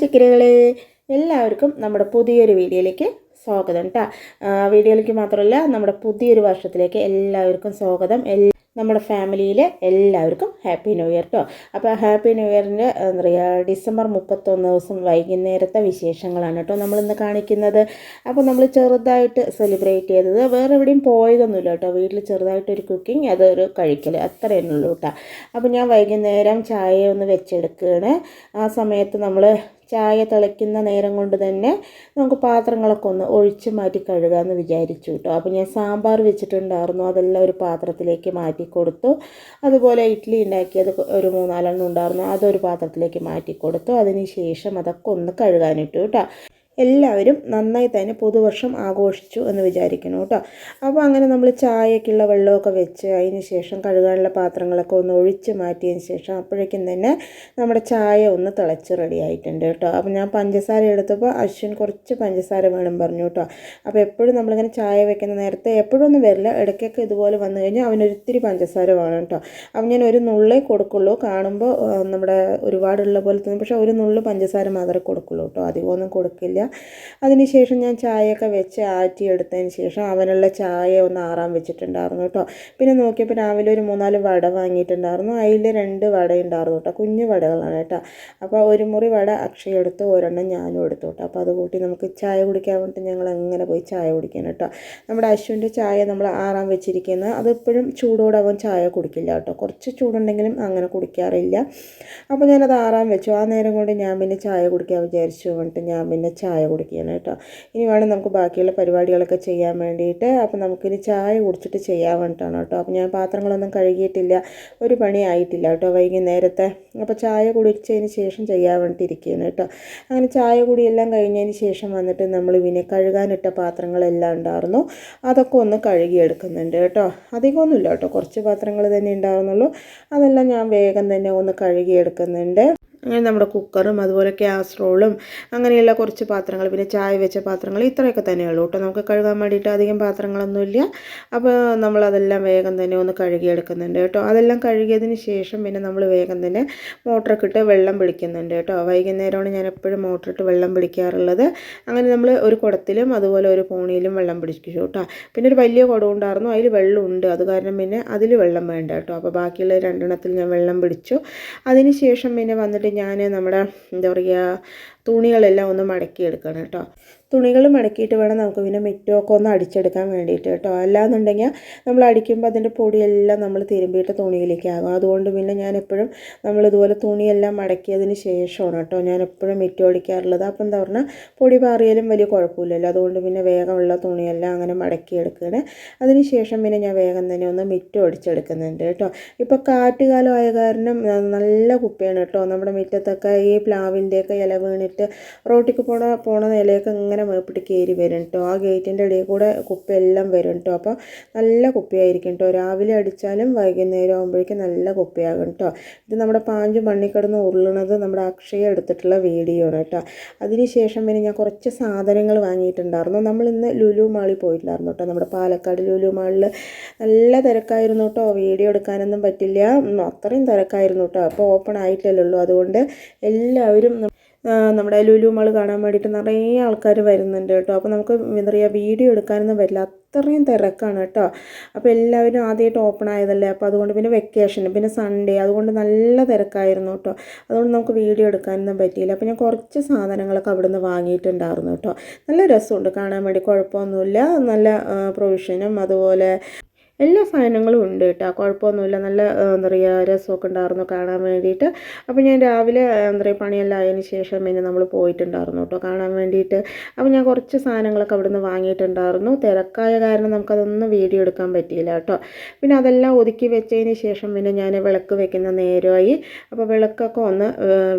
ചിക്കനുകളെ എല്ലാവർക്കും നമ്മുടെ പുതിയൊരു വീഡിയോയിലേക്ക് സ്വാഗതം കേട്ടോ വീഡിയോയിലേക്ക് മാത്രമല്ല നമ്മുടെ പുതിയൊരു വർഷത്തിലേക്ക് എല്ലാവർക്കും സ്വാഗതം. നമ്മുടെ ഫാമിലിയിലെ എല്ലാവർക്കും ഹാപ്പി ന്യൂ ഇയർ കേട്ടോ അപ്പോൾ ഹാപ്പി ന്യൂ ഇയറിന്റെ എന്താ പറയുക ഡിസംബർ മുപ്പത്തൊന്ന് ദിവസം വൈകുന്നേരത്തെ വിശേഷങ്ങളാണ് കേട്ടോ നമ്മളിന്ന് കാണിക്കുന്നത്. അപ്പോൾ നമ്മൾ ചെറുതായിട്ട് സെലിബ്രേറ്റ് ചെയ്തത് വേറെ എവിടെയും പോയതൊന്നുമില്ല കേട്ടോ വീട്ടിൽ ചെറുതായിട്ടൊരു കുക്കിംഗ് അതൊരു കഴിക്കൽ അത്രയേ ഉള്ളൂ കേട്ടോ അപ്പോൾ ഞാൻ വൈകുന്നേരം ചായ ഒന്ന് വെച്ചെടുക്കുകയാണ് ആ സമയത്ത് നമ്മൾ ചായ തിളയ്ക്കുന്ന നേരം കൊണ്ട് തന്നെ നമുക്ക് പാത്രങ്ങളൊക്കെ ഒന്ന് ഒഴിച്ച് മാറ്റി കഴുകാമെന്ന് വിചാരിച്ചു കേട്ടോ അപ്പോൾ ഞാൻ സാമ്പാർ വെച്ചിട്ടുണ്ടായിരുന്നു. അതെല്ലാം ഒരു പാത്രത്തിലേക്ക് മാറ്റി കൊടുത്തു. അതുപോലെ ഇഡ്ഡലി ഉണ്ടാക്കിയത് ഒരു മൂന്നാലെണ്ണം ഉണ്ടായിരുന്നു. അതൊരു പാത്രത്തിലേക്ക് മാറ്റി കൊടുത്തു. അതിന് ശേഷം അതൊക്കെ ഒന്ന് കഴുകാനിട്ടു കേട്ടോ എല്ലാവരും നന്നായി തന്നെ പുതുവർഷം ആഘോഷിച്ചു എന്ന് വിചാരിക്കുന്നു കേട്ടോ. അപ്പോൾ അങ്ങനെ നമ്മൾ ചായക്കുള്ള വെള്ളമൊക്കെ വെച്ച് അതിന് ശേഷം കഴുകാനുള്ള പാത്രങ്ങളൊക്കെ ഒന്ന് ഒഴിച്ച് മാറ്റിയതിന് ശേഷം അപ്പോഴേക്കും തന്നെ നമ്മുടെ ചായ ഒന്ന് തിളച്ച് റെഡി ആയിട്ടുണ്ട് കേട്ടോ. അപ്പോൾ ഞാൻ പഞ്ചസാര എടുത്തപ്പോൾ അശ്വിൻ കുറച്ച് പഞ്ചസാര വേണം പറഞ്ഞു കേട്ടോ. അപ്പോൾ എപ്പോഴും നമ്മളിങ്ങനെ ചായ വെക്കുന്ന നേരത്തെ എപ്പോഴും ഒന്നും വരില്ല. ഇടയ്ക്കൊക്കെ ഇതുപോലെ വന്നു കഴിഞ്ഞാൽ അവനൊരിത്തിരി പഞ്ചസാര വേണം കേട്ടോ. അപ്പം ഞാൻ ഒരു നുള്ളേ കൊടുക്കുള്ളൂ. കാണുമ്പോൾ നമ്മുടെ ഒരുപാടുള്ള പോലെ തോന്നും. പക്ഷേ ഒരു നുള്ളു പഞ്ചസാര മാത്രമേ കൊടുക്കുള്ളൂ കേട്ടോ. അധികമൊന്നും കൊടുക്കില്ല. അതിനുശേഷം ഞാൻ ചായയൊക്കെ വെച്ച് ആറ്റിയെടുത്തതിന് ശേഷം അവനുള്ള ചായ ഒന്ന് ആറാൻ വെച്ചിട്ടുണ്ടായിരുന്നു കേട്ടോ. പിന്നെ നോക്കിയപ്പോൾ രാവിലെ ഒരു മൂന്നാൽ വട വാങ്ങിയിട്ടുണ്ടായിരുന്നു. അതിൽ രണ്ട് വട ഉണ്ടായിരുന്നു കേട്ടോ. കുഞ്ഞു വടകളാണ് കേട്ടോ. അപ്പോൾ ഒരു മുറി വട അക്ഷയ എടുത്ത് ഒരെണ്ണം ഞാനും എടുത്തു കേട്ടോ. അപ്പോൾ അത് കൂട്ടി നമുക്ക് ചായ കുടിക്കാൻ വേണ്ടിയിട്ട് ഞങ്ങൾ അങ്ങനെ പോയി ചായ കുടിക്കാൻ കേട്ടോ. നമ്മുടെ അശ്വിന്റെ ചായ നമ്മൾ ആറാൻ വെച്ചിരിക്കുന്നത് അതിപ്പോഴും ചൂടോടെ അവൻ ചായ കുടിക്കില്ല കേട്ടോ. കുറച്ച് ചൂടുണ്ടെങ്കിലും അങ്ങനെ കുടിക്കാറില്ല. അപ്പോൾ ഞാനത് ആറാൻ വെച്ചു. ആ നേരം കൊണ്ട് ഞാൻ പിന്നെ ചായ കുടിക്കാൻ വിചാരിച്ചു. വന്നിട്ട് ഞാൻ പിന്നെ ചായ കുടിക്കുകയാണ് കേട്ടോ. ഇനി വേണം നമുക്ക് ബാക്കിയുള്ള പരിപാടികളൊക്കെ ചെയ്യാൻ വേണ്ടിയിട്ട്. അപ്പോൾ നമുക്കിനി ചായ കുടിച്ചിട്ട് ചെയ്യാൻ വേണ്ടിയിട്ടാണ് കേട്ടോ. അപ്പോൾ ഞാൻ പാത്രങ്ങളൊന്നും കഴുകിയിട്ടില്ല. ഒരു പണി ആയിട്ടില്ല കേട്ടോ വൈകുന്നേരത്തെ. അപ്പോൾ ചായ കുടിച്ചതിന് ശേഷം ചെയ്യാൻ വേണ്ടിയിട്ട് കേട്ടോ. അങ്ങനെ ചായ കുടിയെല്ലാം കഴിഞ്ഞതിന് ശേഷം വന്നിട്ട് നമ്മൾ പിന്നെ കഴുകാനിട്ട പാത്രങ്ങളെല്ലാം ഉണ്ടായിരുന്നു. അതൊക്കെ ഒന്ന് കഴുകിയെടുക്കുന്നുണ്ട് കേട്ടോ. അധികമൊന്നുമില്ല കേട്ടോ. കുറച്ച് പാത്രങ്ങൾ തന്നെ ഉണ്ടാകുന്നുള്ളൂ അതെല്ലാം ഞാൻ വേഗം തന്നെ ഒന്ന് കഴുകിയെടുക്കുന്നുണ്ട്. അങ്ങനെ നമ്മുടെ കുക്കറും അതുപോലെ കാസറോളും അങ്ങനെയുള്ള കുറച്ച് പാത്രങ്ങൾ പിന്നെ ചായ വെച്ച പാത്രങ്ങൾ ഇത്രയൊക്കെ തന്നെയുള്ളൂ കേട്ടോ. നമുക്ക് കഴുകാൻ വേണ്ടിയിട്ട് അധികം പാത്രങ്ങളൊന്നുമില്ല. അപ്പോൾ നമ്മളതെല്ലാം വേഗം തന്നെ ഒന്ന് കഴുകിയെടുക്കുന്നുണ്ട് കേട്ടോ. അതെല്ലാം കഴുകിയതിന് ശേഷം പിന്നെ നമ്മൾ വേഗം തന്നെ മോട്ടറൊക്കെ ഇട്ട് വെള്ളം പിടിക്കുന്നുണ്ട് കേട്ടോ. വൈകുന്നേരമാണ് ഞാൻ എപ്പോഴും മോട്ടറിട്ട് വെള്ളം പിടിക്കാറുള്ളത് അങ്ങനെ നമ്മൾ ഒരു കുടത്തിലും അതുപോലെ ഒരു പോണിയിലും വെള്ളം പിടിച്ചു കേട്ടോ. പിന്നെ ഒരു വലിയ കുടം ഉണ്ടായിരുന്നു അതിൽ വെള്ളം ഉണ്ട്. അത് കാരണം പിന്നെ അതിൽ വെള്ളം വേണ്ട കേട്ടോ. അപ്പോൾ ബാക്കിയുള്ള രണ്ടെണ്ണത്തിൽ ഞാൻ വെള്ളം പിടിച്ചു. അതിന് ശേഷം പിന്നെ വന്നിട്ട് ഞാൻ നമ്മുടെ എന്താ പറയുക തുണികളെല്ലാം ഒന്ന് മടക്കി എടുക്കണം കേട്ടോ. തുണികൾ മടക്കിയിട്ട് വേണം നമുക്ക് പിന്നെ മിറ്റമൊക്കെ ഒന്ന് അടിച്ചെടുക്കാൻ വേണ്ടിയിട്ട് കേട്ടോ. അല്ലാന്നുണ്ടെങ്കിൽ നമ്മൾ അടിക്കുമ്പോൾ അതിന്റെ പൊടിയെല്ലാം നമ്മൾ തിരുമ്പിയിട്ട് തുണിയിലേക്ക് ആകും. അതുകൊണ്ട് പിന്നെ ഞാൻ എപ്പോഴും നമ്മൾ ഇതുപോലെ തുണിയെല്ലാം മടക്കിയതിന് ശേഷമാണ് കേട്ടോ ഞാൻ എപ്പോഴും മിറ്റം അടിക്കാറുള്ളത് അപ്പം എന്താ പറഞ്ഞാൽ പൊടി പാറിയാലും വലിയ കുഴപ്പമില്ലല്ലോ. അതുകൊണ്ട് പിന്നെ വേഗമുള്ള തുണിയെല്ലാം അങ്ങനെ മടക്കിയെടുക്കുകയാണ്. അതിന് ശേഷം പിന്നെ ഞാൻ വേഗം തന്നെ ഒന്ന് മിറ്റം അടിച്ചെടുക്കുന്നുണ്ട് കേട്ടോ. ഇപ്പോൾ കാറ്റുകാലം ആയ കാരണം നല്ല കുപ്പിയാണ് കേട്ടോ. നമ്മുടെ മുറ്റത്തൊക്കെ ഈ പ്ലാവിന്റെയൊക്കെ ഇല വീണിട്ട് റോട്ടിക്ക് പോണ പോണ നിലയൊക്കെ ഇങ്ങനെ മേപ്പിട്ട് കയറി വരും കേട്ടോ ആ ഗേറ്റിന്റെ ഇടയിൽ കൂടെ കുപ്പിയെല്ലാം വരും കേട്ടോ അപ്പോൾ നല്ല കുപ്പിയായിരിക്കും കേട്ടോ രാവിലെ അടിച്ചാലും വൈകുന്നേരം ആകുമ്പോഴേക്കും നല്ല കുപ്പിയാകും കേട്ടോ ഇത് നമ്മുടെ പാഞ്ചു മണ്ണിൽ കിടന്ന് ഉരുളണത് നമ്മുടെ അക്ഷയ എടുത്തിട്ടുള്ള വീഡിയോ ആണ് കേട്ടോ അതിനുശേഷം പിന്നെ ഞാൻ കുറച്ച് സാധനങ്ങൾ വാങ്ങിയിട്ടുണ്ടായിരുന്നു. നമ്മൾ ഇന്ന് ലുലു മാളിൽ പോയിട്ടുണ്ടായിരുന്നു കേട്ടോ നമ്മുടെ പാലക്കാട് ലുലു മാളിൽ നല്ല തിരക്കായിരുന്നു കേട്ടോ വീഡിയോ എടുക്കാനൊന്നും പറ്റില്ല. അത്രയും തിരക്കായിരുന്നു കേട്ടോ അപ്പോൾ ഓപ്പൺ ആയിട്ടില്ലല്ലോ. അതുകൊണ്ട് എല്ലാവരും നമ്മുടെ ലുലു മാൾ കാണാൻ വേണ്ടിയിട്ട് നിറയെ ആൾക്കാർ വരുന്നുണ്ട് കേട്ടോ. അപ്പോൾ നമുക്ക് എന്താ പറയുക വീഡിയോ എടുക്കാനൊന്നും പറ്റില്ല. അത്രയും തിരക്കാണ് കേട്ടോ. അപ്പോൾ എല്ലാവരും ആദ്യമായിട്ട് ഓപ്പൺ ആയതല്ലേ? അപ്പോൾ അതുകൊണ്ട് പിന്നെ വെക്കേഷൻ പിന്നെ സൺഡേ അതുകൊണ്ട് നല്ല തിരക്കായിരുന്നു കേട്ടോ. അതുകൊണ്ട് നമുക്ക് വീഡിയോ എടുക്കാനൊന്നും പറ്റിയില്ല. അപ്പോൾ ഞാൻ കുറച്ച് സാധനങ്ങളൊക്കെ അവിടെ നിന്ന് വാങ്ങിയിട്ടുണ്ടായിരുന്നു കേട്ടോ. നല്ല രസമുണ്ട് കാണാൻ വേണ്ടി. കുഴപ്പമൊന്നുമില്ല. നല്ല പ്രൊവിഷനും അതുപോലെ എല്ലാ സാധനങ്ങളും ഉണ്ട് കേട്ടോ. കുഴപ്പമൊന്നുമില്ല. നല്ല എന്താ പറയുക രസമൊക്കെ ഉണ്ടായിരുന്നു കാണാൻ വേണ്ടിയിട്ട്. അപ്പോൾ ഞാൻ രാവിലെ എന്താ പറയുക പണിയെല്ലാം ആയതിന് ശേഷം പിന്നെ നമ്മൾ പോയിട്ടുണ്ടായിരുന്നു കേട്ടോ കാണാൻ വേണ്ടിയിട്ട്. അപ്പോൾ ഞാൻ കുറച്ച് സാധനങ്ങളൊക്കെ അവിടുന്ന് വാങ്ങിയിട്ടുണ്ടായിരുന്നു. തിരക്കായ കാരണം നമുക്കതൊന്നും വീഡിയോ എടുക്കാൻ പറ്റിയില്ല കേട്ടോ. പിന്നെ അതെല്ലാം ഒതുക്കി വെച്ചതിന് ശേഷം പിന്നെ ഞാൻ വിളക്ക് വെക്കുന്ന നേരമായി. അപ്പോൾ വിളക്കൊക്കെ ഒന്ന്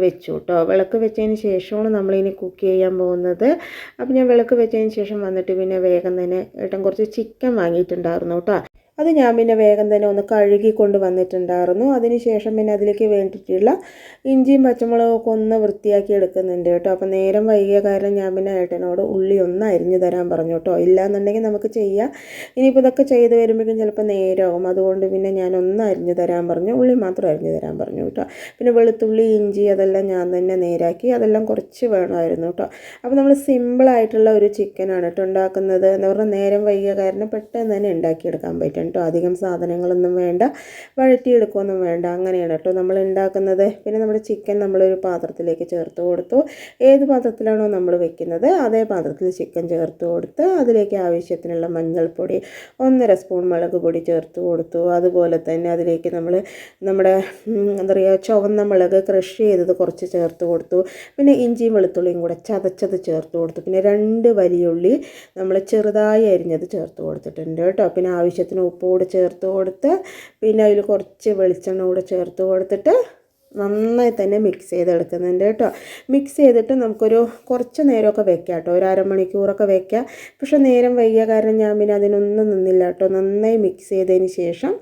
വെച്ചു കേട്ടോ. വിളക്ക് വെച്ചതിന് ശേഷമാണ് നമ്മളിനി കുക്ക് ചെയ്യാൻ പോകുന്നത്. അപ്പോൾ ഞാൻ വിളക്ക് വെച്ചതിന് ശേഷം വന്നിട്ട് പിന്നെ വേഗം തന്നെ ഏട്ടൻ കുറച്ച് ചിക്കൻ വാങ്ങിയിട്ടുണ്ടായിരുന്നു കേട്ടോ. അത് ഞാൻ പിന്നെ വേഗം തന്നെ ഒന്ന് കഴുകി കൊണ്ട് വന്നിട്ടുണ്ടായിരുന്നു. അതിന് ശേഷം പിന്നെ അതിലേക്ക് വേണ്ടിയിട്ടുള്ള ഇഞ്ചിയും പച്ചമുളകൊക്കെ ഒന്ന് വൃത്തിയാക്കി എടുക്കുന്നുണ്ട് കേട്ടോ. അപ്പോൾ നേരം വൈകിയ കാരണം ഞാൻ പിന്നെ ഏട്ടനോട് ഉള്ളി ഒന്ന് അരിഞ്ഞു തരാൻ പറഞ്ഞു കേട്ടോ. ഇല്ലാന്നുണ്ടെങ്കിൽ നമുക്ക് ചെയ്യാം. ഇനിയിപ്പോൾ ഇതൊക്കെ ചെയ്ത് വരുമ്പോഴേക്കും ചിലപ്പോൾ നേരമാകും. അതുകൊണ്ട് പിന്നെ ഞാൻ ഒന്ന് അരിഞ്ഞു തരാൻ പറഞ്ഞു. ഉള്ളി മാത്രം അരിഞ്ഞു തരാൻ പറഞ്ഞു കേട്ടോ. പിന്നെ വെളുത്തുള്ളി ഇഞ്ചി അതെല്ലാം ഞാൻ തന്നെ നേരാക്കി അതെല്ലാം കുറച്ച് വേണമായിരുന്നു കേട്ടോ. അപ്പോൾ നമ്മൾ സിമ്പിളായിട്ടുള്ള ഒരു ചിക്കനാണ് കേട്ടോ ഉണ്ടാക്കുന്നത്. എന്ന് പറഞ്ഞാൽ നേരം വൈകിയ കാരണം പെട്ടെന്ന് തന്നെ ഉണ്ടാക്കിയെടുക്കാൻ പറ്റും കേട്ടോ അധികം സാധനങ്ങളൊന്നും വേണ്ട വഴറ്റിയെടുക്കുകയൊന്നും വേണ്ട. അങ്ങനെയാണ് കേട്ടോ നമ്മൾ ഉണ്ടാക്കുന്നത്. പിന്നെ നമ്മുടെ ചിക്കൻ നമ്മളൊരു പാത്രത്തിലേക്ക് ചേർത്ത് കൊടുത്തു. ഏത് പാത്രത്തിലാണോ നമ്മൾ വെക്കുന്നത് അതേ പാത്രത്തിൽ ചിക്കൻ ചേർത്ത് കൊടുത്ത് അതിലേക്ക് ആവശ്യത്തിനുള്ള മഞ്ഞൾപ്പൊടി ഒന്നര സ്പൂൺ മുളക് പൊടി ചേർത്ത് കൊടുത്തു. അതുപോലെ തന്നെ അതിലേക്ക് നമ്മൾ നമ്മുടെ എന്താ പറയുക ചുവന്ന മുളക് ക്രഷ് ചെയ്തത് കുറച്ച് ചേർത്ത് കൊടുത്തു. പിന്നെ ഇഞ്ചിയും വെളുത്തുള്ളിയും കൂടെ ചതച്ചത് ചേർത്ത് കൊടുത്തു. പിന്നെ രണ്ട് വലിയുള്ളി നമ്മൾ ചെറുതായി അരിഞ്ഞത് ചേർത്ത് കൊടുത്തിട്ടുണ്ട് കേട്ടോ. പിന്നെ ആവശ്യത്തിന് ഉപ്പ് കൂടെ ചേർത്ത് കൊടുത്ത് പിന്നെ അതിൽ കുറച്ച് വെളിച്ചെണ്ണ കൂടെ ചേർത്ത് കൊടുത്തിട്ട് നന്നായി തന്നെ മിക്സ് ചെയ്തെടുക്കുന്നുണ്ട് കേട്ടോ. മിക്സ് ചെയ്തിട്ട് നമുക്കൊരു കുറച്ച് നേരമൊക്കെ വെക്കാം കേട്ടോ. ഒരു അരമണിക്കൂറൊക്കെ വെക്കാം. പക്ഷെ നേരം വയ്യ കാരണം ഞാൻ പിന്നെ അതിനൊന്നും നിന്നില്ല കേട്ടോ. നന്നായി മിക്സ് ചെയ്തതിന് ശേഷം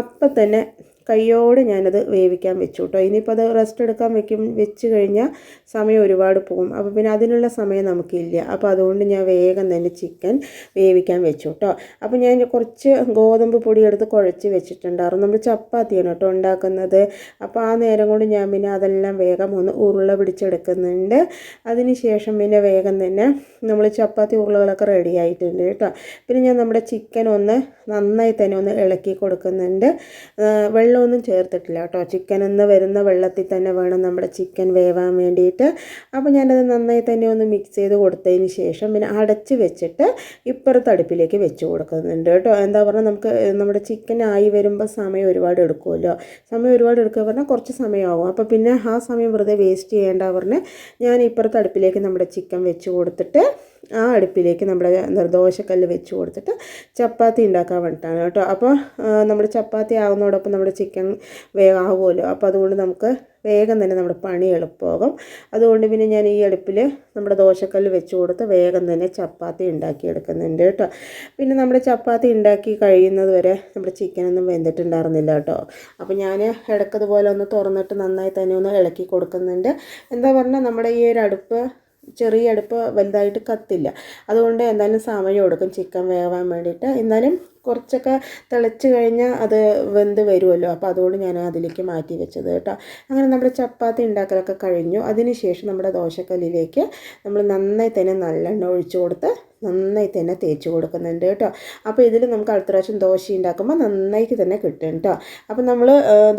അപ്പം തന്നെ കയ്യോടെ ഞാനത് വേവിക്കാൻ വെച്ചു കേട്ടോ ഇനിയിപ്പോൾ അത് റെസ്റ്റ് എടുക്കാൻ വെക്കും വെച്ച് കഴിഞ്ഞാൽ സമയം ഒരുപാട് പോകും. അപ്പോൾ പിന്നെ അതിനുള്ള സമയം നമുക്കില്ല. അപ്പോൾ അതുകൊണ്ട് ഞാൻ വേഗം തന്നെ ചിക്കൻ വേവിക്കാൻ വെച്ചു കേട്ടോ അപ്പോൾ ഞാൻ കുറച്ച് ഗോതമ്പ് പൊടി എടുത്ത് കുഴച്ച് വെച്ചിട്ടുണ്ടായിരുന്നു നമ്മൾ ചപ്പാത്തിയാണ് കേട്ടോ ഉണ്ടാക്കുന്നത്. അപ്പോൾ ആ നേരം കൊണ്ട് ഞാൻ പിന്നെ അതെല്ലാം വേഗം ഒന്ന് ഉരുള പിടിച്ചെടുക്കുന്നുണ്ട്. അതിന് ശേഷം പിന്നെ വേഗം തന്നെ നമ്മൾ ചപ്പാത്തി ഉരുളകളൊക്കെ റെഡി ആയിട്ടുണ്ട് കേട്ടോ. പിന്നെ ഞാൻ നമ്മുടെ ചിക്കൻ ഒന്ന് നന്നായി തന്നെ ഒന്ന് ഇളക്കി കൊടുക്കുന്നുണ്ട്. വെള്ളം വെള്ളമൊന്നും ചേർത്തിട്ടില്ല കേട്ടോ. ചിക്കൻ എന്ന് വരുന്ന വെള്ളത്തിൽ തന്നെ വേണം നമ്മുടെ ചിക്കൻ വേവാൻ വേണ്ടിയിട്ട്. അപ്പോൾ ഞാനത് നന്നായി തന്നെ ഒന്ന് മിക്സ് ചെയ്ത് കൊടുത്തതിന് ശേഷം പിന്നെ അടച്ച് വെച്ചിട്ട് ഇപ്പുറത്ത് അടുപ്പിലേക്ക് വെച്ച് കൊടുക്കുന്നുണ്ട് കേട്ടോ. എന്താ പറഞ്ഞാൽ നമുക്ക് നമ്മുടെ ചിക്കൻ ആയി വരുമ്പോൾ സമയം ഒരുപാട് എടുക്കുമല്ലോ. സമയം ഒരുപാട് എടുക്കുക പറഞ്ഞാൽ കുറച്ച് സമയമാവും. അപ്പോൾ പിന്നെ ആ സമയം വെറുതെ വേസ്റ്റ് ചെയ്യേണ്ട പറഞ്ഞ് ഞാൻ ഇപ്പുറത്ത് അടുപ്പിലേക്ക് നമ്മുടെ ചിക്കൻ വെച്ച് കൊടുത്തിട്ട് ആ അടുപ്പിലേക്ക് നമ്മുടെ നിർദോഷക്കല്ല് വെച്ച് കൊടുത്തിട്ട് ചപ്പാത്തി ഉണ്ടാക്കാൻ വേണ്ടിയിട്ടാണ് കേട്ടോ. അപ്പോൾ നമ്മുടെ ചപ്പാത്തി ആകുന്നതോടൊപ്പം നമ്മുടെ ചിക്കൻ വേഗമാകുമല്ലോ അപ്പോൾ അതുകൊണ്ട് നമുക്ക് വേഗം തന്നെ നമ്മുടെ പണി എളുപ്പമാകും. അതുകൊണ്ട് പിന്നെ ഞാൻ ഈ അടുപ്പിൽ നമ്മുടെ ദോശക്കല്ല് വെച്ച് കൊടുത്ത് വേഗം തന്നെ ചപ്പാത്തി ഉണ്ടാക്കി എടുക്കുന്നുണ്ട് കേട്ടോ. പിന്നെ നമ്മുടെ ചപ്പാത്തി ഉണ്ടാക്കി കഴിയുന്നത് വരെ നമ്മുടെ ചിക്കനൊന്നും വെന്തിട്ടുണ്ടായിരുന്നില്ല കേട്ടോ. അപ്പോൾ ഞാൻ ഇടക്കതുപോലെ ഒന്ന് തുറന്നിട്ട് നന്നായി തന്നെ ഒന്ന് ഇളക്കി കൊടുക്കുന്നുണ്ട്. എന്താ പറഞ്ഞാൽ നമ്മുടെ ഈ ഒരു അടുപ്പ് ചെറിയ അടുപ്പ് വലുതായിട്ട് കത്തില്ല. അതുകൊണ്ട് എന്തായാലും സമയം കൊടുക്കും ചിക്കൻ വേവാൻ വേണ്ടിയിട്ട്. എന്നാലും കുറച്ചൊക്കെ തിളച്ച് കഴിഞ്ഞാൽ അത് വെന്ത് വരുമല്ലോ അപ്പോൾ അതുകൊണ്ട് ഞാൻ അതിലേക്ക് മാറ്റി വെച്ചത് കേട്ടോ. അങ്ങനെ നമ്മുടെ ചപ്പാത്തി ഉണ്ടാക്കലൊക്കെ കഴിഞ്ഞു. അതിന് ശേഷം നമ്മുടെ ദോശക്കല്ലിലേക്ക് നമ്മൾ നന്നായി തന്നെ നല്ലെണ്ണ ഒഴിച്ചു കൊടുത്ത് നന്നായി തന്നെ തേച്ച് കൊടുക്കുന്നുണ്ട് കേട്ടോ. അപ്പോൾ ഇതിൽ നമുക്ക് അടുത്ത പ്രാവശ്യം ദോശ ഉണ്ടാക്കുമ്പോൾ നന്നായിട്ട് തന്നെ കിട്ടും കേട്ടോ. അപ്പോൾ നമ്മൾ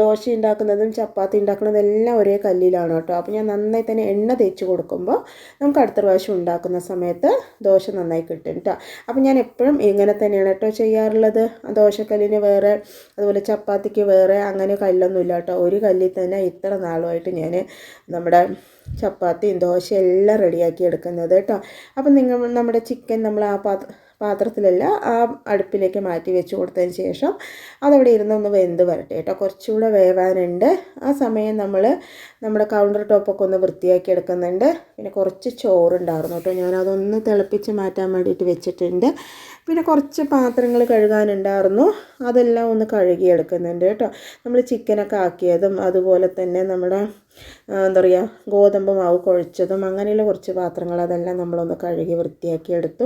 ദോശ ഉണ്ടാക്കുന്നതും ചപ്പാത്തി ഉണ്ടാക്കുന്നതും എല്ലാം ഒരേ കല്ലിലാണ് കേട്ടോ. അപ്പോൾ ഞാൻ നന്നായി തന്നെ എണ്ണ തേച്ച് കൊടുക്കുമ്പോൾ നമുക്ക് അടുത്ത പ്രാവശ്യം ഉണ്ടാക്കുന്ന സമയത്ത് ദോശ നന്നായി കിട്ടും കേട്ടോ. അപ്പോൾ ഞാൻ എപ്പോഴും ഇങ്ങനെ തന്നെയാണ് കേട്ടോ ചെയ്യാറുള്ളത്. ദോശക്കല്ലിന് വേറെ അതുപോലെ ചപ്പാത്തിക്ക് വേറെ അങ്ങനെ കല്ലൊന്നുമില്ല കേട്ടോ ഒരു കല്ലിൽ തന്നെ ഇത്ര നാളുമായിട്ട് ഞാൻ നമ്മുടെ ചപ്പാത്തിയും ദോശയും എല്ലാം റെഡിയാക്കി എടുക്കുന്നത് കേട്ടോ. അപ്പം നിങ്ങൾ നമ്മുടെ ചിക്കൻ നമ്മൾ ആ പാത്ര പാത്രത്തിലല്ല ആ അടുപ്പിലേക്ക് മാറ്റി വെച്ച് കൊടുത്തതിന് ശേഷം അതവിടെ ഇരുന്ന് ഒന്ന് വെന്ത് വരട്ടെ കേട്ടോ. കുറച്ചുകൂടെ വേവാനുണ്ട്. ആ സമയം നമ്മൾ നമ്മുടെ കൗണ്ടർ ടോപ്പൊക്കെ ഒന്ന് വൃത്തിയാക്കി എടുക്കുന്നുണ്ട്. പിന്നെ കുറച്ച് ചോറുണ്ടായിരുന്നു കേട്ടോ. ഞാനതൊന്ന് തിളപ്പിച്ച് മാറ്റാൻ വേണ്ടിയിട്ട് വെച്ചിട്ടുണ്ട്. പിന്നെ കുറച്ച് പാത്രങ്ങൾ കഴുകാനുണ്ടായിരുന്നു. അതെല്ലാം ഒന്ന് കഴുകിയെടുക്കുന്നുണ്ട് കേട്ടോ. നമ്മൾ ചിക്കനൊക്കെ ആക്കിയതും അതുപോലെ തന്നെ നമ്മുടെ എന്താ പറയുക ഗോതമ്പ് മാവ് കുഴച്ചതും അങ്ങനെയുള്ള കുറച്ച് പാത്രങ്ങൾ അതെല്ലാം നമ്മളൊന്ന് കഴുകി വൃത്തിയാക്കി എടുത്തു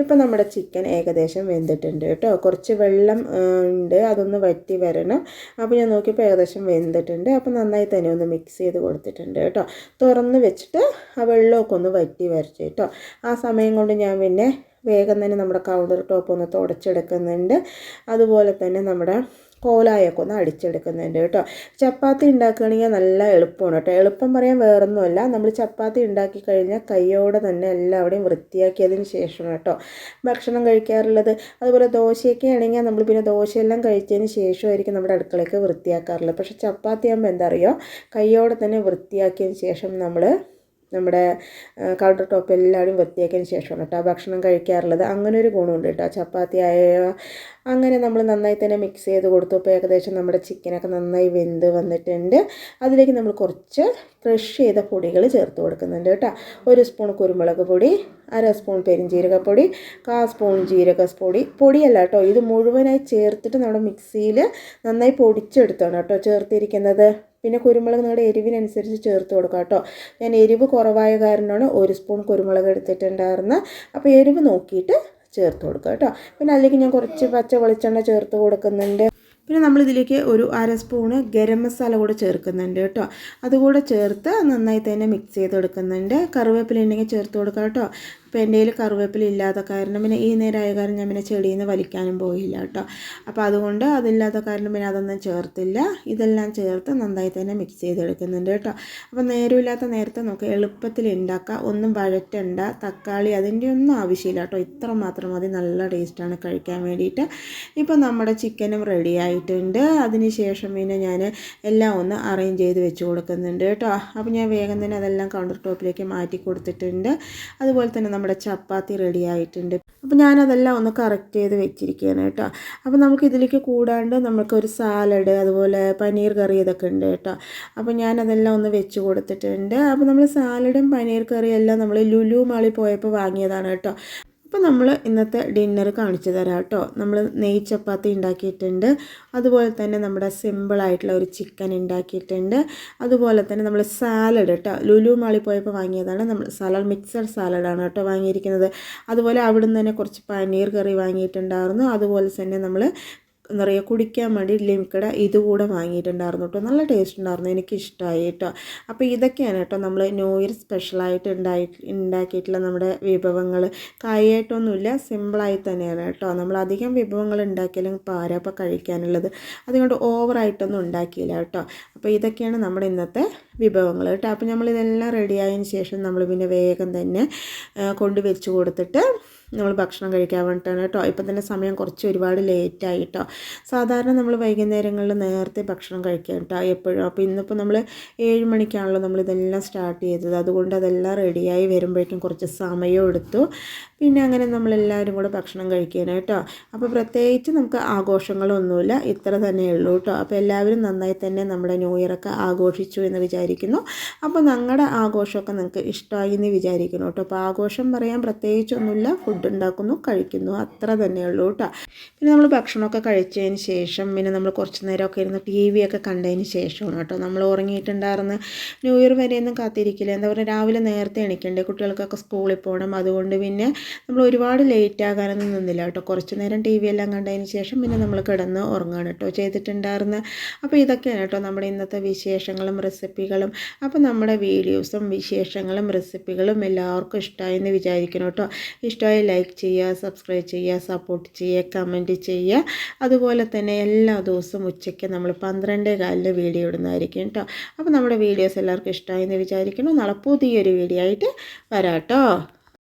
ഇപ്പം നമ്മുടെ ചിക്കൻ ഏകദേശം വെന്തിട്ടുണ്ട് കേട്ടോ. കുറച്ച് വെള്ളം ഉണ്ട്. അതൊന്ന് വറ്റി വരണം. അപ്പോൾ ഞാൻ നോക്കിയപ്പോൾ ഏകദേശം വെന്തിട്ടുണ്ട്. അപ്പോൾ നന്നായി തന്നെ ഒന്ന് മിക്സ് ചെയ്ത് കൊടുത്തിട്ടുണ്ട് കേട്ടോ. തുറന്ന് വെച്ചിട്ട് ആ വെള്ളമൊക്കെ ഒന്ന് വറ്റി വരച്ചു കേട്ടോ. ആ സമയം കൊണ്ട് ഞാൻ പിന്നെ വേഗം തന്നെ നമ്മുടെ കൗണ്ടർ ടോപ്പ് ഒന്ന് തുടച്ചെടുക്കുന്നുണ്ട്. അതുപോലെ തന്നെ നമ്മുടെ കോലായൊക്കെ ഒന്ന് അടിച്ചെടുക്കുന്നുണ്ട് കേട്ടോ. ചപ്പാത്തി ഉണ്ടാക്കുകയാണെങ്കിൽ നല്ല എളുപ്പമാണ് കേട്ടോ. എളുപ്പം പറയാൻ വേറൊന്നുമല്ല. നമ്മൾ ചപ്പാത്തി ഉണ്ടാക്കി കഴിഞ്ഞാൽ കൈയോടെ തന്നെ എല്ലാവിടെയും വൃത്തിയാക്കിയതിന് ശേഷമാണ് കേട്ടോ ഭക്ഷണം കഴിക്കാറുള്ളത്. അതുപോലെ ദോശയൊക്കെ ആണെങ്കിൽ നമ്മൾ പിന്നെ ദോശയെല്ലാം കഴിച്ചതിന് ശേഷമായിരിക്കും നമ്മുടെ അടുക്കളയൊക്കെ വൃത്തിയാക്കാറുള്ളത്. പക്ഷേ ചപ്പാത്തി ആകുമ്പോൾ എന്താ അറിയോ? കൈയോടെ തന്നെ വൃത്തിയാക്കിയതിന് ശേഷം നമ്മൾ നമ്മുടെ കൗണ്ടർ ടോപ്പ് എല്ലാവരും വൃത്തിയാക്കിയതിന് ശേഷമാണ് കേട്ടോ ഭക്ഷണം കഴിക്കാറുള്ളത്. അങ്ങനെ ഒരു ഗുണമുണ്ട് കേട്ടോ. ചപ്പാത്തി ആയ അങ്ങനെ നമ്മൾ നന്നായി തന്നെ മിക്സ് ചെയ്ത് കൊടുത്തു. ഇപ്പോൾ ഏകദേശം നമ്മുടെ ചിക്കനൊക്കെ നന്നായി വെന്ത് വന്നിട്ടുണ്ട്. അതിലേക്ക് നമ്മൾ കുറച്ച് ക്രഷ് ചെയ്ത പൊടികൾ ചേർത്ത് കൊടുക്കുന്നുണ്ട് കേട്ടോ. ഒരു സ്പൂൺ കുരുമുളക് പൊടി അര സ്പൂൺ പെരിഞ്ജീരകപ്പൊടി കാ സ്പൂൺ ജീരകപ്പൊടി പൊടിയല്ല കേട്ടോ ഇത് മുഴുവനായി ചേർത്തിട്ട് നമ്മുടെ മിക്സിയിൽ നന്നായി പൊടിച്ചെടുത്താണ് കേട്ടോ ചേർത്തിരിക്കുന്നത്. പിന്നെ കുരുമുളക് നിങ്ങളുടെ എരിവിനനുസരിച്ച് ചേർത്ത് കൊടുക്കുക കേട്ടോ. ഞാൻ എരിവ് കുറവായ കാരണമാണ് ഒരു സ്പൂൺ കുരുമുളക് എടുത്തിട്ടുണ്ടായിരുന്നത് അപ്പോൾ എരിവ് നോക്കിയിട്ട് ചേർത്ത് കൊടുക്കുക കേട്ടോ. പിന്നെ അതിലേക്ക് ഞാൻ കുറച്ച് പച്ച വെളിച്ചെണ്ണ ചേർത്ത് കൊടുക്കുന്നുണ്ട്. പിന്നെ നമ്മളിതിലേക്ക് ഒരു അര സ്പൂണ് ഗരം മസാല കൂടെ ചേർക്കുന്നുണ്ട് കേട്ടോ. അതുകൂടെ ചേർത്ത് നന്നായി തന്നെ മിക്സ് ചെയ്ത് കൊടുക്കുന്നുണ്ട് കറിവേപ്പില ഉണ്ടെങ്കിൽ ചേർത്ത് കൊടുക്കാം കേട്ടോ. അപ്പോൾ എന്റെ കയ്യിൽ കറിവേപ്പില ഇല്ലാത്ത കാരണം പിന്നെ ഈ നേരമായ കാരണം ഞാൻ പിന്നെ ചെടിയിൽ നിന്ന് വലിക്കാനും പോയില്ല കേട്ടോ. അപ്പോൾ അതുകൊണ്ട് അതില്ലാത്ത കാരണം പിന്നെ അതൊന്നും ചേർത്തില്ല. ഇതെല്ലാം ചേർത്ത് നന്നായി തന്നെ മിക്സ് ചെയ്തെടുക്കുന്നുണ്ട് കേട്ടോ. അപ്പോൾ നേരമില്ലാത്ത നേരത്തെ നമുക്ക് എളുപ്പത്തിൽ ഉണ്ടാക്കാം. ഒന്നും വഴറ്റണ്ട. തക്കാളി അതിന്റെ ഒന്നും ആവശ്യമില്ല കേട്ടോ. ഇത്ര മാത്രം മതി. നല്ല ടേസ്റ്റാണ് കഴിക്കാൻ വേണ്ടിയിട്ട്. ഇപ്പോൾ നമ്മുടെ ചിക്കനും റെഡി ആയിട്ടുണ്ട്. അതിന് ശേഷം പിന്നെ ഞാൻ എല്ലാം ഒന്ന് അറേഞ്ച് ചെയ്ത് വെച്ച് കൊടുക്കുന്നുണ്ട് കേട്ടോ. അപ്പോൾ ഞാൻ വേഗം തന്നെ അതെല്ലാം കൗണ്ടർ ടോപ്പിലേക്ക് മാറ്റി കൊടുത്തിട്ടുണ്ട്. അതുപോലെ തന്നെ നമ്മുടെ ചപ്പാത്തി റെഡി ആയിട്ടുണ്ട്. അപ്പോൾ ഞാനതെല്ലാം ഒന്ന് കറക്റ്റ് ചെയ്ത് വെച്ചിരിക്കുകയാണ് കേട്ടോ. അപ്പോൾ നമുക്ക് ഇതിലേക്ക് കൂടാണ്ട് നമുക്കൊരു സാലഡ് അതുപോലെ പനീർ കറി ഇതൊക്കെ ഉണ്ട് കേട്ടോ. അപ്പോൾ ഞാനതെല്ലാം ഒന്ന് വെച്ച് കൊടുത്തിട്ടുണ്ട്. അപ്പോൾ നമ്മൾ സാലഡും പനീർ കറിയും എല്ലാം നമ്മൾ ലുലു മാളി പോയപ്പോൾ വാങ്ങിയതാണ് കേട്ടോ. അപ്പോൾ നമ്മൾ ഇന്നത്തെ ഡിന്നർ കാണിച്ചു തരാം കേട്ടോ. നമ്മൾ നെയ് ചപ്പാത്തി ഉണ്ടാക്കിയിട്ടുണ്ട്. അതുപോലെ തന്നെ നമ്മുടെ സിമ്പിളായിട്ടുള്ള ഒരു ചിക്കൻ ഉണ്ടാക്കിയിട്ടുണ്ട്. അതുപോലെ തന്നെ നമ്മൾ സാലഡ് കേട്ടോ. ലുലു മാളി പോയപ്പോൾ വാങ്ങിയതാണ് നമ്മൾ സാലഡ് മിക്സഡ് സാലഡാണ് കേട്ടോ വാങ്ങിയിരിക്കുന്നത്. അതുപോലെ അവിടുന്ന് തന്നെ കുറച്ച് പനീർ കറി വാങ്ങിയിട്ടുണ്ടായിരുന്നു. അതുപോലെ തന്നെ നമ്മൾ എന്താ പറയുക കുടിക്കാൻ വേണ്ടി ലിമിക്കട ഇതുകൂടെ വാങ്ങിയിട്ടുണ്ടായിരുന്നു കേട്ടോ നല്ല ടേസ്റ്റ് ഉണ്ടായിരുന്നു. എനിക്ക് ഇഷ്ടമായി കേട്ടോ അപ്പോൾ ഇതൊക്കെയാണ് കേട്ടോ നമ്മൾ ന്യൂ ഇയർ സ്പെഷ്യലായിട്ട് ഉണ്ടായി ഉണ്ടാക്കിയിട്ടുള്ള നമ്മുടെ വിഭവങ്ങൾ കായായിട്ടൊന്നുമില്ല സിമ്പിളായി തന്നെയാണ് കേട്ടോ നമ്മൾ അധികം വിഭവങ്ങൾ ഉണ്ടാക്കിയാലും പാരപ്പം കഴിക്കാനുള്ളത്. അതുകൊണ്ട് ഓവറായിട്ടൊന്നും ഉണ്ടാക്കിയില്ല കേട്ടോ അപ്പോൾ ഇതൊക്കെയാണ് നമ്മുടെ ഇന്നത്തെ വിഭവങ്ങൾ കേട്ടോ അപ്പോൾ നമ്മൾ നമ്മളിതെല്ലാം റെഡിയായതിന് ശേഷം നമ്മൾ പിന്നെ വേഗം തന്നെ കൊണ്ടുവച്ച് കൊടുത്തിട്ട് നമ്മൾ ഭക്ഷണം കഴിക്കാൻ വേണ്ടിയിട്ടാണ് കേട്ടോ. ഇപ്പം തന്നെ സമയം കുറച്ച് ഒരുപാട് ലേറ്റായി കേട്ടോ. സാധാരണ നമ്മൾ വൈകുന്നേരങ്ങളിൽ നേരത്തെ ഭക്ഷണം കഴിക്കാം കേട്ടോ. എപ്പോഴും അപ്പോൾ ഇന്നിപ്പോൾ നമ്മൾ ഏഴ് മണിക്കാണല്ലോ നമ്മൾ ഇതെല്ലാം സ്റ്റാർട്ട് ചെയ്തത്. അതുകൊണ്ട് അതെല്ലാം റെഡിയായി വരുമ്പോഴേക്കും കുറച്ച് സമയം എടുത്തു. പിന്നെ അങ്ങനെ നമ്മളെല്ലാവരും കൂടെ ഭക്ഷണം കഴിക്കാനാണ് കേട്ടോ. അപ്പോൾ പ്രത്യേകിച്ച് നമുക്ക് ആഘോഷങ്ങളൊന്നുമില്ല. ഇത്ര തന്നെ ഉള്ളൂ കേട്ടോ. അപ്പോൾ എല്ലാവരും നന്നായി തന്നെ നമ്മുടെ ന്യൂ ഇയറൊക്കെ ആഘോഷിച്ചു എന്ന് വിചാരിക്കുന്നു. അപ്പോൾ ഞങ്ങളുടെ ആഘോഷമൊക്കെ നിങ്ങൾക്ക് ഇഷ്ടമായി എന്ന് വിചാരിക്കുന്നു കേട്ടോ. അപ്പോൾ ആഘോഷം പറയാൻ പ്രത്യേകിച്ചൊന്നുമില്ല. ഫുഡ് ഫുഡ് ഉണ്ടാക്കുന്നു കഴിക്കുന്നു. അത്ര തന്നെയുള്ളൂ കേട്ടോ പിന്നെ നമ്മൾ ഭക്ഷണമൊക്കെ കഴിച്ചതിന് ശേഷം പിന്നെ നമ്മൾ കുറച്ച് നേരമൊക്കെ ഇരുന്ന് ടി വി ഒക്കെ കണ്ടതിന് ശേഷമാണ് കേട്ടോ നമ്മൾ ഉറങ്ങിയിട്ടുണ്ടായിരുന്ന ന്യൂ ഇയർ വരെയൊന്നും കാത്തിരിക്കില്ല. എന്താ പറയുക രാവിലെ നേരത്തെ എണീക്കണ്ടേ കുട്ടികൾക്കൊക്കെ സ്കൂളിൽ പോകണം. അതുകൊണ്ട് പിന്നെ നമ്മൾ ഒരുപാട് ലേറ്റ് ആകാനൊന്നും നിന്നില്ല കേട്ടോ കുറച്ച് നേരം ടി വി എല്ലാം കണ്ടതിന് ശേഷം പിന്നെ നമ്മൾ കിടന്ന് ഉറങ്ങുകയാണ് കേട്ടോ ചെയ്തിട്ടുണ്ടായിരുന്നു അപ്പോൾ ഇതൊക്കെയാണ് കേട്ടോ നമ്മുടെ ഇന്നത്തെ വിശേഷങ്ങളും റെസിപ്പികളും. അപ്പോൾ നമ്മുടെ വീഡിയോസും വിശേഷങ്ങളും റെസിപ്പികളും എല്ലാവർക്കും ഇഷ്ടമായി എന്ന് വിചാരിക്കണം കേട്ടോ ഇഷ്ടമായി ലൈക്ക് ചെയ്യുക സബ്സ്ക്രൈബ് ചെയ്യുക സപ്പോർട്ട് ചെയ്യുക കമന്റ് ചെയ്യുക. അതുപോലെ തന്നെ എല്ലാ ദിവസവും ഉച്ചയ്ക്ക് നമ്മൾ പന്ത്രണ്ടേ കാലിന് വീഡിയോ ഇടുന്നതായിരിക്കും കേട്ടോ. അപ്പോൾ നമ്മുടെ വീഡിയോസ് എല്ലാവർക്കും ഇഷ്ടമായി എന്ന് വിചാരിക്കുന്നു. നാളെ പുതിയൊരു വീഡിയോ ആയിട്ട് വരാം കേട്ടോ.